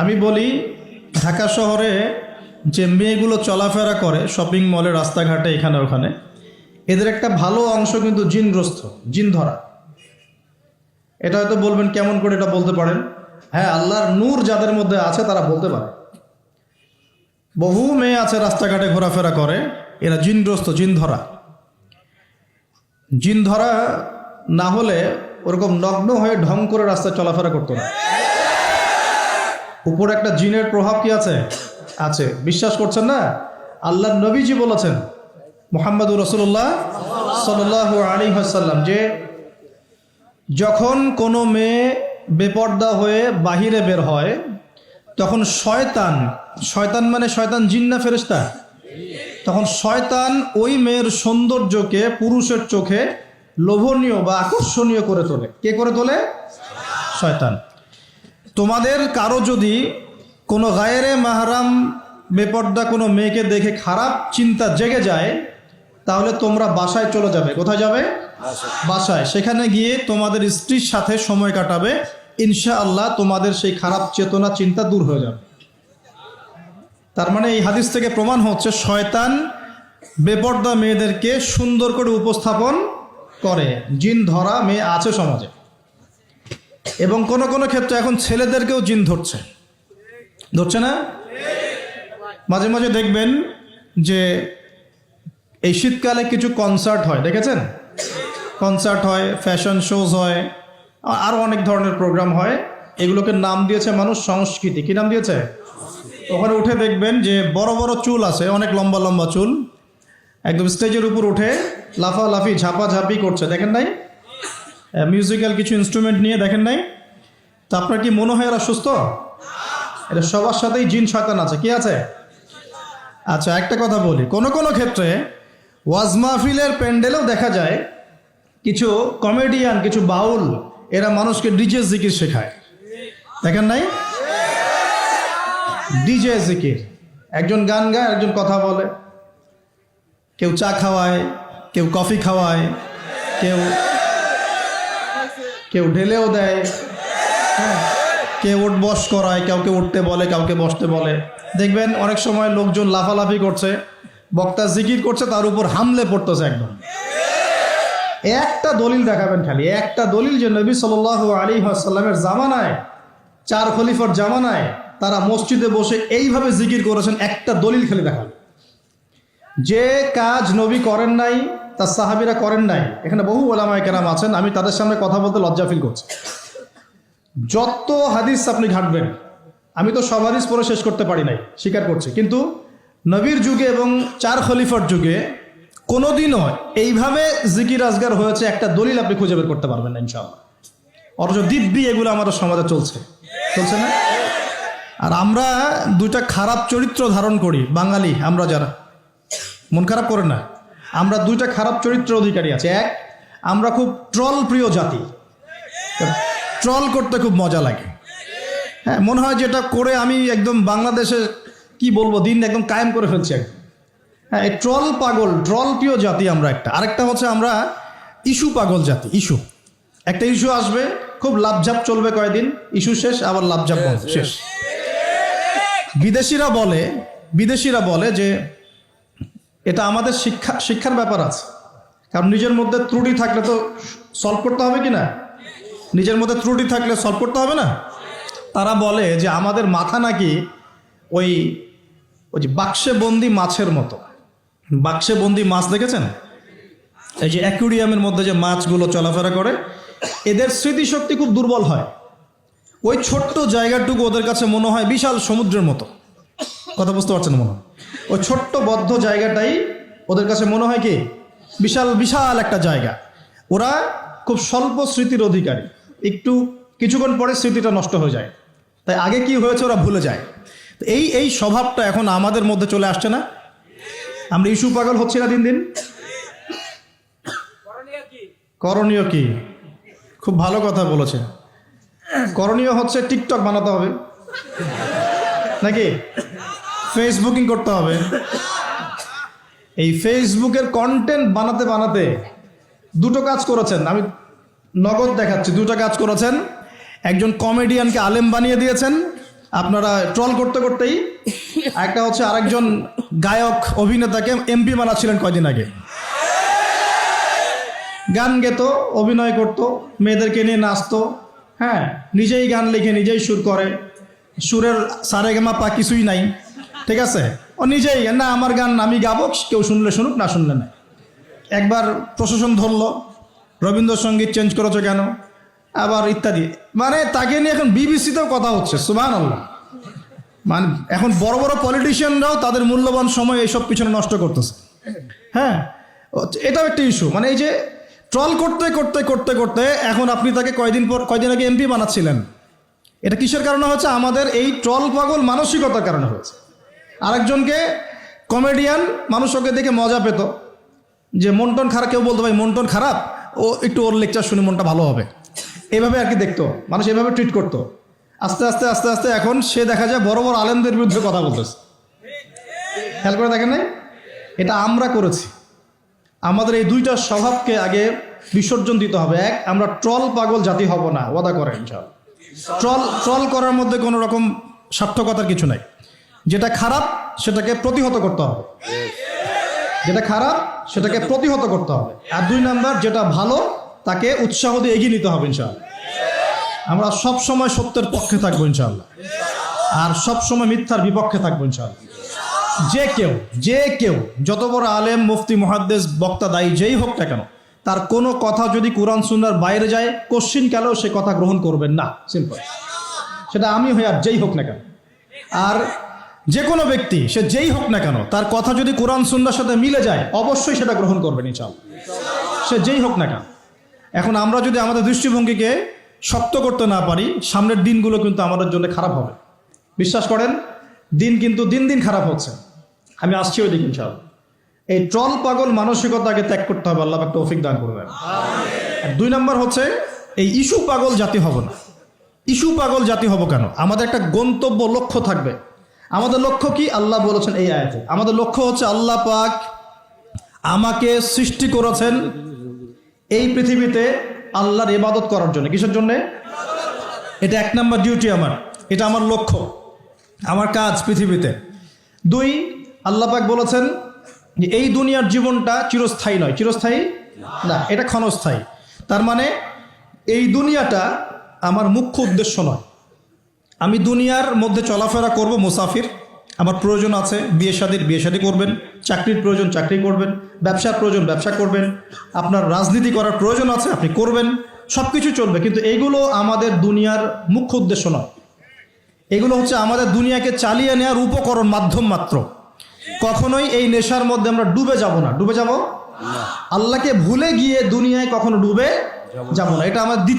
আমি বলি, ঢাকা শহরে যে মেয়েগুলো চলাফেরা করে শপিং মলে রাস্তাঘাটে, এখানে, ওখানে, এদের একটা ভালো অংশ কিন্তু জিনগ্রস্ত জিন ধরা এটা হয়তো বলবেন কেমন করে এটা বলতে পারেন? হ্যাঁ আল্লাহর নূর যাদের মধ্যে আছে তারা বলতে পারে। বহু মেয়ে আছে রাস্তাঘাটে ঘোরাফেরা করে, এরা জিনগ্রস্ত জিন ধরা জিন ধরা না হলে ওরকম নগ্ন হয়ে ঢং করে রাস্তায় চলাফেরা করতো না। উপরে একটা জিনের প্রভাব কি আছে? আছে। বিশ্বাস করছেন না? আল্লাহ নবীজি বলেছেন, মোহাম্মদুর রসুল্লাহ সাল আলী হাসাল্লাম যে যখন কোনো মেয়ে বেপর্দা হয়ে বাহিরে বের হয়, তখন শয়তান শয়তান মানে শয়তান জিন্না ফেরেস্তা তখন শয়তান ওই মেয়ের সৌন্দর্যকে পুরুষের চোখে লোভনীয় বা আকর্ষণীয় করে তোলে। কে করে তোলে? শয়তান। তোমাদের কারও যদি কোনো গায়েরে মাহারাম বেপর্দা কোনো মেয়েকে দেখে খারাপ চিন্তা জেগে যায় তাহলে তোমরা বাসায় চলে যাবে। কোথায় যাবে? বাসায়। সেখানে গিয়ে তোমাদের স্ত্রীর সাথে সময় কাটাবে। ইনশা আল্লাহ তোমাদের সেই খারাপ চেতনা চিন্তা দূর হয়ে যাবে। তার মানে এই হাদিস থেকে প্রমাণ হচ্ছে শয়তান বেপর্দা মেয়েদেরকে সুন্দর করে উপস্থাপন করে। জিন ধরা মেয়ে আছে সমাজে। এবং কোন কোন ক্ষেত্রে এখন ছেলেদেরকেও জিন ধরছে। ধরছে না? মাঝে মাঝে দেখবেন যে এই শীতকালে কিছু কনসার্ট হয়, দেখেছেন? কনসার্ট হয়, ফ্যাশন শোজ হয় আরও অনেক ধরনের প্রোগ্রাম হয়। এগুলোকে নাম দিয়েছে মানুষ সংস্কৃতি। কি নাম দিয়েছে? ওখানে উঠে দেখবেন যে বড় বড় চুল আছে, অনেক লম্বা লম্বা চুল। একদম স্টেজের উপর উঠে লাফালাফি, ঝাপাঝাপি করছে। দেখেন নাই? মিউজিক্যাল কিছু ইনস্ট্রুমেন্ট নিয়ে দেখেন নাই? তো আপনার কি মনে হয় এরা সুস্থ? এটা সবার সাথেই জিন শয়তান আছে। কি আছে? আচ্ছা একটা কথা বলি। কোনো কোনো ক্ষেত্রে ওয়াজ মাহফিলের প্যান্ডেলেও দেখা যায়, কিছু কমেডিয়ান কিছু বাউল, এরা মানুষকে ডিজে জিকির শেখায়। দেখেন নাই? ডিজে জিকির। একজন গান গায় একজন কথা বলে। কেউ চা খাওয়ায়, কেউ কফি খাওয়ায়, কেউ কেউ ঢেলেও দেয় হ্যাঁ কেউ উঠ বস করায়, কাউকে উঠতে বলে, কাউকে বসতে বলে। দেখবেন অনেক সময় লোকজন লাফালাফি করছে, বক্তা জিকির করছে, তার উপর হামলে পড়তেছে একদম। একটা দলিল দেখাবেন খালি, একটা দলিল যে নবী সাল আলী আসাল্লামের জামানায়, চার খলিফার জামানায় তারা মসজিদে বসে এইভাবে জিকির করেছেন, একটা দলিল খালি দেখাবেন যে কাজ নবী করেন নাই তার সাহাবিরা করেন নাই। এখানে বহু ওলামায় কেরাম আছেন, আমি তাদের সামনে কথা বলতে লজ্জা ফিল করছি। যত হাদিস আপনি ঘাটবেন, আমি তো সব হাদিস পরে শেষ করতে পারি নাই, স্বীকার করছি। কিন্তু নবীর যুগে এবং চার খলিফার যুগে কোনোদিনও এইভাবে জিকির আজগার হয়েছে, একটা দলিল আপনি খুঁজে বের করতে পারবেন না, ইনশাআল্লাহ। অথচ দিব্যি এগুলো আমাদের সমাজে চলছে। চলছে না? আর আমরা দুইটা খারাপ চরিত্র ধারণ করি, বাঙালি, আমরা যারা। মন খারাপ করে না? আমরা দুইটা খারাপ চরিত্র অধিকারী আছে। এক, আমরা খুব ট্রল প্রিয় জাতি। ট্রল করতে খুব মজা লাগে। হ্যাঁ মনে হয় যেটা করে আমি একদম বাংলাদেশে কি বলব, দিন একদম কায়েম করে ফেলছি একদম। হ্যাঁ এই ট্রল পাগল ট্রল প্রিয় জাতি আমরা একটা। আরেকটা হচ্ছে আমরা ইস্যু পাগল জাতি ইস্যু একটা ইস্যু আসবে, খুব লাভঝাপ চলবে কয়দিন ইস্যু শেষ, আবার লাভঝাপ শেষ। বিদেশিরা বলে বিদেশিরা বলে যে এটা আমাদের শিক্ষা, শিক্ষার ব্যাপার আছে। কারণ নিজের মধ্যে ত্রুটি থাকলে তো সলভ করতে হবে কি না? নিজের মধ্যে ত্রুটি থাকলে সলভ করতে হবে না? তারা বলে যে আমাদের মাথা নাকি ওই ওই যে বাক্সে বন্দি মাছের মতো। বাক্সে বন্দি মাছ দেখেছেন? এই যে অ্যাকুরিয়ামের মধ্যে যে মাছগুলো চলাফেরা করে, এদের স্মৃতিশক্তি খুব দুর্বল হয়। ওই ছোট্ট জায়গাটুকু ওদের কাছে মনে হয় বিশাল সমুদ্রের মতো। কথা বুঝতে পারছেন মনে হয়? ওই ছোট্ট বদ্ধ জায়গাটাই ওদের কাছে মনে হয় কি? বিশাল বিশাল একটা জায়গা। ওরা খুব স্বল্প স্মৃতির অধিকারী। একটু কিছুক্ষণ পরে স্মৃতিটা নষ্ট হয়ে যায়। তাই আগে কি হয়েছে ওরা ভুলে যায়। এই এই স্বভাবটা এখন আমাদের মধ্যে চলে আসছে না? আমরা ইস্যু পাগল হচ্ছি না দিন দিন? করণীয় কি? খুব ভালো কথা বলেছে করণীয় হচ্ছে টিকটক বানাতে হবে। নাকি? ফেসবুকিং করতে হবে। এই ফেসবুকের কন্টেন্ট বানাতে বানাতে দুটো কাজ করেছেন। আমি নগদ দেখাচ্ছি, দুটো কাজ করেছেন। একজন কমেডিয়ানকে আলেম বানিয়ে দিয়েছেন। আপনারা ট্রল করতে করতেই। একটা হচ্ছে আরেকজন গায়ক, অভিনেতাকে এমপি বানাচ্ছিলেন কয়দিন আগে। গান গেত, অভিনয় করত, মেয়েদেরকে নিয়ে নাচতো। হ্যাঁ নিজেই গান লিখে, নিজেই সুর করে। সুরের সারেগামা পা কিছুই নাই। ঠিক আছে? ও নিজেই, না, আমার গান আমি গাবো, কেউ শুনলে শুনুক, না শুনলে না। একবার প্রশাসন ধরলো, রবীন্দ্রসঙ্গীত চেঞ্জ করেছ কেন? আবার ইত্যাদি। মানে তাকে নিয়ে এখন বিবিসিতেও কথা হচ্ছে সুবাহ আল্লাহ মানে এখন বড় বড় পলিটিশিয়ানরাও তাদের মূল্যবান সময় এইসব পিছনে নষ্ট করতেছে। হ্যাঁ? এটাও একটা ইস্যু মানে এই যে ট্রল করতে করতে করতে করতে এখন আপনি তাকে কয়দিন পর, কয়দিন আগে এমপি বানাচ্ছিলেন? এটা কিসের কারণে হচ্ছে আমাদের এই ট্রল পাগল মানসিকতার কারণে হয়েছে। আরেকজনকে কমেডিয়ান মানুষ ওকে দেখে মজা পেত। যে মন্টন খারাপ কেউ বলতো, ভাই, মন্টন খারাপ? ও একটু ওর লেকচার শুনে মনটা ভালো হবে। এভাবে আর কি দেখতো। মানুষ এভাবে ট্রিট করতো। আস্তে আস্তে আস্তে আস্তে এখন সে দেখা যায় বড় বড় আলেমদের বিরুদ্ধে কথা বলতেছে। খেয়াল করে দেখেন নাই? এটা আমরা করেছি। আমাদের এই দুইটা স্বভাবকে আগে বিসর্জন দিতে হবে। এক, আমরা ট্রল পাগল জাতি হব না। ওয়াদা করেন ট্রল ট্রল করার মধ্যে কোনো রকম সার্থকতার কিছু নাই। যেটা খারাপ, সেটাকে প্রতিহত করতে হবে। যেটা খারাপ, সেটাকে প্রতিহত করতে হবে। আর দুই নাম্বার, যেটা ভালো, তাকে উৎসাহ দিয়ে এগিয়ে নিতে হবে ইনশাআল্লাহ। আমরা সব সময় সত্যের পক্ষে থাকব ইনশাআল্লাহ। আর সব সময় মিথ্যার বিপক্ষে থাকব ইনশাআল্লাহ। যে কেউ যে কেউ, যত বড় আলেম, মুফতি মহাদ্দেশ বক্তা, দায়ী, যেই হোক না কেন, তার কোনো কথা যদি কোরআন, সুন্নার বাইরে যায়, কোশ্চিন কালেও সে কথা গ্রহণ করবেন না? সিম্পল সেটা আমি হই আর যেই হোক না কেন। আর যে কোনো ব্যক্তি, সে যেই হোক না কেন, তার কথা যদি কোরআন সুন্নার সাথে মিলে যায়, অবশ্যই সেটা গ্রহণ করবেন ইনশাল সে যেই হোক না কেন। এখন আমরা যদি আমাদের দৃষ্টিভঙ্গিকে শক্ত করতে না পারি, সামনের দিনগুলো কিন্তু আমাদের জন্য খারাপ হবে। বিশ্বাস করেন, দিন কিন্তু দিন দিন খারাপ হচ্ছে। আমি আসছি ওই দিকে ইনশাল এই ট্রল পাগল মানসিকতাকে ত্যাগ করতে হবে, আল্লাহ একটা অফিক দান করবেন আর দুই নম্বর হচ্ছে, এই ইস্যু পাগল জাতি হব না। ইস্যু পাগল জাতি হব কেন? আমাদের একটা গন্তব্য লক্ষ্য থাকবে। আমাদের লক্ষ্য কি? আল্লাহ বলেছেন এই আয়াতে। আমাদের লক্ষ্য হচ্ছে আল্লাহ পাক আমাকে সৃষ্টি করেছেন এই পৃথিবীতে আল্লাহর ইবাদত করার জন্য। কিসের জন্যে? এটা এক নম্বর ডিউটি আমার। এটা আমার লক্ষ্য, আমার কাজ পৃথিবীতে। দুই, আল্লাহ পাক বলেছেন যে এই দুনিয়ার জীবনটা চিরস্থায়ী নয়। চিরস্থায়ী? না, এটা ক্ষণস্থায়ী। তার মানে এই দুনিয়াটা আমার মুখ্য উদ্দেশ্য নয়। আমি দুনিয়ার মধ্যে চলাফেরা করব মুসাফির। আমার প্রয়োজন আছে বিয়ে শাদির বিয়ে শাদি করবেন চাকরির প্রয়োজন চাকরি করবেন ব্যবসার প্রয়োজন ব্যবসা করবেন আপনার রাজনীতি করার প্রয়োজন আছে আপনি করবেন সব কিছু চলবে কিন্তু এইগুলো আমাদের দুনিয়ার মুখ্য উদ্দেশ্য নয়। এগুলো হচ্ছে আমাদের দুনিয়াকে চালিয়ে নেওয়ার উপকরণ মাধ্যম মাত্র। কখনোই এই নেশার মধ্যে আমরা ডুবে যাব না। ডুবে যাব? আল্লাহকে ভুলে গিয়ে দুনিয়ায় কখনো ডুবে যাব না। এটা আমার দ্বিতীয়